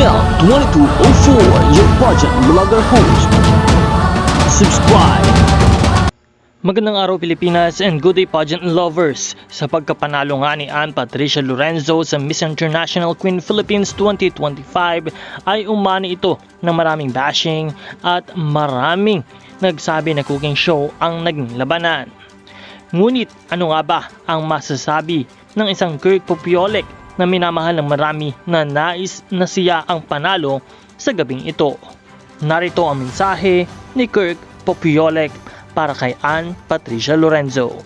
Mel 2204, your budget vlogger host. Subscribe. Magandang araw Pilipinas and good day pageant lovers. Sa pagkapanalo nga ni Ann Patricia Lorenzo sa Miss International Queen Philippines 2025 ay umani ito ng maraming bashing at maraming nagsabi na cooking show ang naging labanan. Ngunit ano nga ba ang masasabi ng isang Kirk Popiolek na minamahal ng marami na nais na siya ang panalo sa gabing ito? Narito ang mensahe ni Kirk Popiolek para kay Ann Patricia Lorenzo.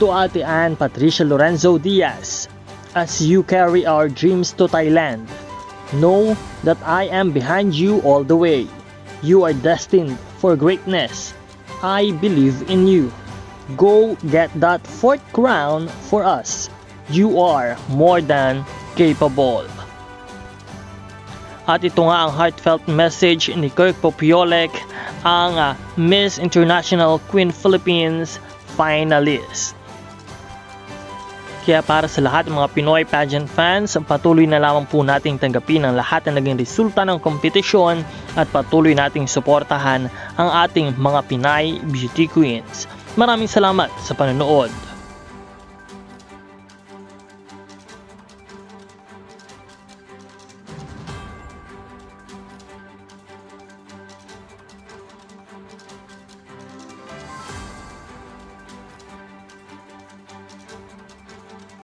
To Ate Ann Patricia Lorenzo Diaz, as you carry our dreams to Thailand, know that I am behind you all the way. You are destined for greatness. I believe in you. Go get that fourth crown for us. You are more than capable. At ito nga ang heartfelt message ni Kirk Popiolek, ang ah, Miss International Queen Philippines finalist. Kaya para sa lahat ng mga Pinoy pageant fans, patuloy na lamang po nating tanggapin ang lahat na naging resulta ng kompetisyon at patuloy nating suportahan ang ating mga Pinay Beauty Queens. Maraming salamat sa panonood.